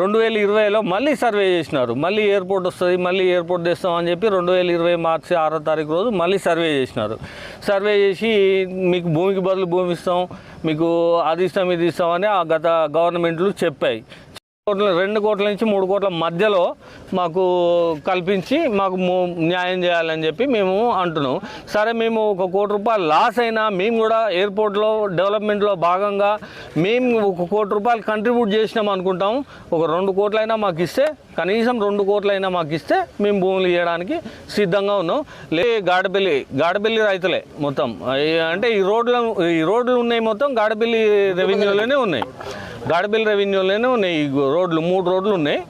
రెండు వేల ఇరవైలో మళ్ళీ సర్వే చేసినారు. మళ్ళీ ఎయిర్పోర్ట్ వస్తుంది మళ్ళీ ఎయిర్పోర్ట్ తెస్తాం అని చెప్పి రెండు వేల ఇరవై మార్చి ఆరో తారీఖు రోజు మళ్ళీ సర్వే చేసినారు. సర్వే చేసి మీకు భూమికి బదులు భూమి ఇస్తాం మీకు అది ఇస్తాం ఇది ఇస్తాం అని ఆ గత గవర్నమెంట్లు చెప్పాయి. కోట్ల రెండు కోట్ల నుంచి మూడు కోట్ల మధ్యలో మాకు కల్పించి మాకు న్యాయం చేయాలని చెప్పి మేము అంటున్నాం. సరే మేము ఒక కోటి రూపాయలు లాస్ అయినా మేము కూడా ఎయిర్పోర్ట్లో డెవలప్మెంట్లో భాగంగా మేము ఒక కోటి రూపాయలు కంట్రిబ్యూట్ చేసినాం అనుకుంటాం. ఒక రెండు కోట్లైనా మాకు ఇస్తే కనీసం రెండు కోట్లైనా మాకు ఇస్తే మేము భూములు ఇవ్వడానికి సిద్ధంగా ఉన్నాం. లే గాడపల్లి గాడపల్లి రైతులే మొత్తం. అంటే ఈ రోడ్లు ఈ రోడ్లు ఉన్నాయి మొత్తం గాడపల్లి రెవెన్యూలోనే ఉన్నాయి. గాడబిల్లి రెవెన్యూలోనే ఉన్నాయి ఈ రోడ్లు మూడు రోడ్లు ఉన్నాయి.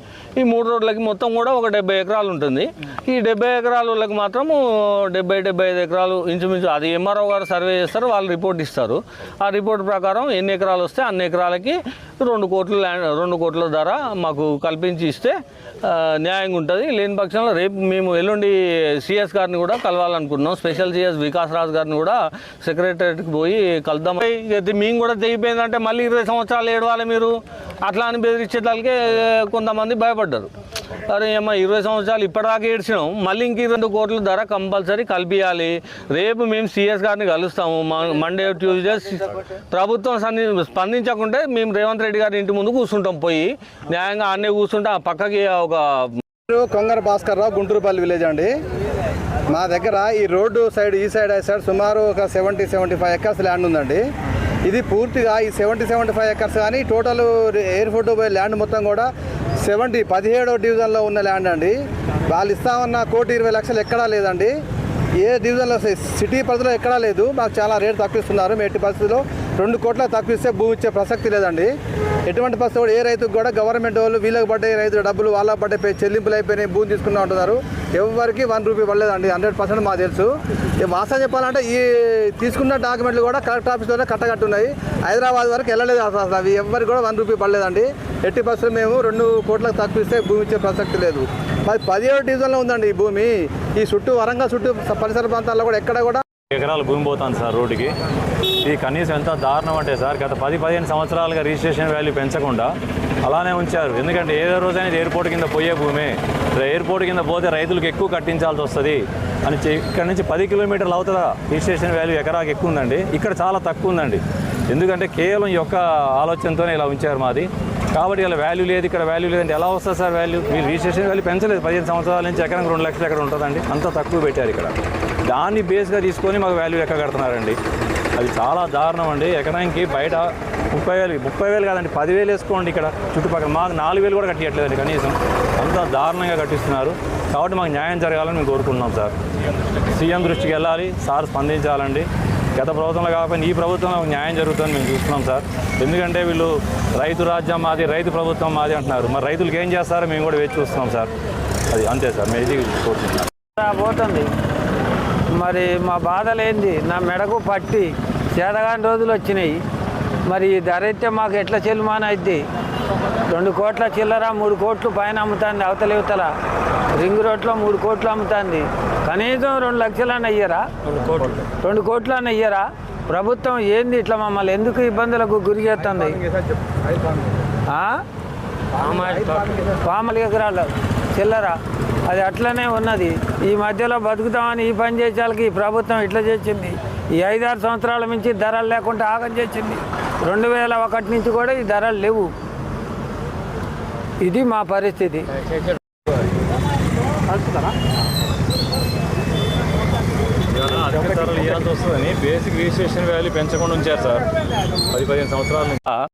ఈ మూడు రోడ్లకి మొత్తం కూడా ఒక డెబ్బై ఎకరాలు ఉంటుంది. ఈ డెబ్బై ఎకరాలకి మాత్రము డెబ్బై డెబ్బై ఐదు ఎకరాలు ఇంచుమించు అది ఎంఆర్ఓ గారు సర్వే చేస్తారు వాళ్ళు రిపోర్ట్ ఇస్తారు. ఆ రిపోర్ట్ ప్రకారం ఎన్ని ఎకరాలు వస్తే అన్ని ఎకరాలకి రెండు కోట్ల ల్యాండ్ రెండు కోట్ల ధర మాకు కల్పించి ఇస్తే న్యాయంగా ఉంటుంది. లేని పక్షంలో రేపు మేము ఎల్లుండి సిఎస్ గారిని కూడా కలవాలనుకుంటున్నాం. స్పెషల్ సిఎస్ వికాస్ రాజ్ గారిని కూడా సెక్రటరీకి పోయి కలుద్దాం. అయితే మేము కూడా తెగిపోయిందంటే మళ్ళీ ఇరవై సంవత్సరాలు ఏడవాలి మీరు? అట్లా అని బెదిరించేదానికే కొంతమంది బాధపడ్డారు అరే అమ్మ ఇరవై సంవత్సరాలు ఇప్పటిదాకా ఏడ్చినాం. మళ్ళీ ఇంక రెండు కోట్ల ధర కంపల్సరీ కల్పించాలి రేపు మేము సిఎస్ గారిని కలుస్తాము. మ- మండే ట్యూస్డే ప్రభుత్వం సన్ని స్పందించకుంటే మేము రేవంత్ రెడ్డి గారి ఇంటి ముందు కూర్చుంటాం పోయి. న్యాయంగా అన్నీ కూర్చుంటే ఆ పక్కకి ఒక కొంగర భాస్కర్ రావు గుంటూరుపల్లి విలేజ్ అండి. మా దగ్గర ఈ రోడ్డు సైడ్ ఈ సైడ్ ఆ సైడ్ సుమారు ఒక seventy seventy five acres land ఉందండి. ఇది పూర్తిగా ఈ సెవెంటీ సెవెంటీ ఫైవ్ ఎకర్స్ కానీ టోటల్ ఎయిర్పోర్ట్ పోయే ల్యాండ్ మొత్తం కూడా సెవెంటీ పదిహేడో డివిజన్లో ఉన్న ల్యాండ్ అండి. వాళ్ళు ఇస్తామన్న కోటి ఇరవై లక్షలు ఎక్కడా లేదండి. ఏ డివిజన్లో సిటీ పరిధిలో ఎక్కడా లేదు. మాకు చాలా రేటు తప్పిస్తున్నారు మేము ఎట్టి పరిస్థితుల్లో రెండు కోట్ల తప్పిస్తే భూమి ఇచ్చే ప్రసక్తి లేదండి. ఎటువంటి పరిస్థితి కూడా ఏ రైతుకు కూడా గవర్నమెంట్ వాళ్ళు వీళ్ళకి పడ్డాయి రైతుల డబ్బులు వాళ్ళకి పడ్డ చెల్లింపులు అయిపోయినాయి భూమి తీసుకుంటూ ఉంటున్నారు ఎవరికి వన్ రూపీ పడలేదండి హండ్రెడ్ పర్సెంట్ మాకు తెలుసు. వాసన చెప్పాలంటే ఈ తీసుకున్న డాక్యుమెంట్లు కూడా కలెక్టర్ ఆఫీస్లోనే కట్టగట్టున్నాయి హైదరాబాద్ వరకు వెళ్ళలేదు అసలు అవి ఎవరికి కూడా వన్ రూపీ పడలేదండి. ఎట్టి పరిస్థితులు మేము రెండు కోట్లకు తప్పిస్తే భూమి ఇచ్చే ప్రసక్తి లేదు. మరి పదిహేడు డివిజన్లో ఉందండి ఈ భూమి. ఈ చుట్టూ వరంగల్ చుట్టూ పరిసర ప్రాంతాల్లో కూడా ఎక్కడ కూడా ఎకరాలు భూమి పోతుంది సార్ రోడ్డుకి. ఇది కనీసం ఎంత దారుణం అంటే సార్ గత పది పదిహేను సంవత్సరాలుగా రిజిస్ట్రేషన్ వాల్యూ పెంచకుండా అలానే ఉంచారు. ఎందుకంటే ఏదో రోజైనా ఎయిర్పోర్ట్ కింద పోయే భూమి. ఎయిర్పోర్ట్ కింద పోతే రైతులకు ఎక్కువ కట్టించాల్సి వస్తుంది. అని ఇక్కడ నుంచి పది కిలోమీటర్లు అవుతుందా రిజిస్ట్రేషన్ వాల్యూ ఎకరాకి ఎక్కువ ఉందండి ఇక్కడ చాలా తక్కువ ఉందండి ఎందుకంటే కేవలం ఈ యొక్క ఆలోచనతోనే ఇలా ఉంచారు మాది. కాబట్టి ఇలా వాల్యూ లేదు ఇక్కడ వాల్యూ లేదంటే ఎలా వస్తుంది సార్ వాల్యూ? మీరు రిజిస్ట్రేషన్ వాల్యూ పెంచలేదు. పదిహేను సంవత్సరాల నుంచి ఎకరానికి రెండు లక్షలు ఎక్కడ ఉంటుందండి? అంత తక్కువ పెట్టారు ఇక్కడ. దాన్ని బేస్గా తీసుకొని మాకు వాల్యూ లెక్క కడుతున్నారండి. అది చాలా దారుణం అండి. ఎకరానికి బయట ముప్పై వేలు ముప్పై వేలు కాదండి పదివేలు వేసుకోండి ఇక్కడ చుట్టుపక్కల. మాకు నాలుగు వేలు కూడా కట్టియట్లేదండి కనీసం. అంత దారుణంగా కట్టిస్తున్నారు. కాబట్టి మాకు న్యాయం జరగాలని మేము కోరుకుంటున్నాం సార్. సీఎం దృష్టికి వెళ్ళాలి సార్ స్పందించాలండి. గత ప్రభుత్వంలో కాకపోయినా ఈ ప్రభుత్వంలో న్యాయం జరుగుతుందని మేము చూస్తున్నాం సార్. ఎందుకంటే వీళ్ళు రైతు రాజ్యం మాది రైతు ప్రభుత్వం మాది అంటున్నారు. మరి రైతులకు ఏం చేస్తారో మేము కూడా వేచి చూస్తున్నాం సార్. అది అంతే సార్. మేము ఇది కోరుకుంటున్నాం. పోతుంది మరి మా బాధలు ఏంది నా మెడకు పట్టి చేతగాని రోజులు వచ్చినాయి. మరి ఈ ధర అయితే మాకు ఎట్లా చెల్లుమాన అయింది రెండు కోట్ల చిల్లర మూడు కోట్లు పైన అమ్ముతుంది అవతల యువతల రింగ్ రోడ్లో మూడు కోట్లు అమ్ముతుంది. కనీసం రెండు లక్షలన్న అయ్యారా రెండు కోట్లు. అన్న అయ్యారా ప్రభుత్వం ఏంది ఇట్లా మమ్మల్ని ఎందుకు ఇబ్బందులకు గురి చేస్తుంది? పామల ఎకరాలు. చిల్లర. అది అట్లనే ఉన్నది. ఈ మధ్యలో బతుకుతామని ఈ పని చేసేవాళ్ళకి ఈ ప్రభుత్వం ఇట్లా చేసింది. ఈ ఐదారు సంవత్సరాల నుంచి ధరలు లేకుండా ఆగం చేసింది. రెండు వేల ఒకటి నుంచి కూడా ఈ ధరలు లేవు. ఇది మా పరిస్థితి. బేసిక్ రిజిస్ట్రేషన్ వాల్యూ పెంచకుండా ఉంచారు సార్. పది పదిహేను సంవత్సరాల నుంచి.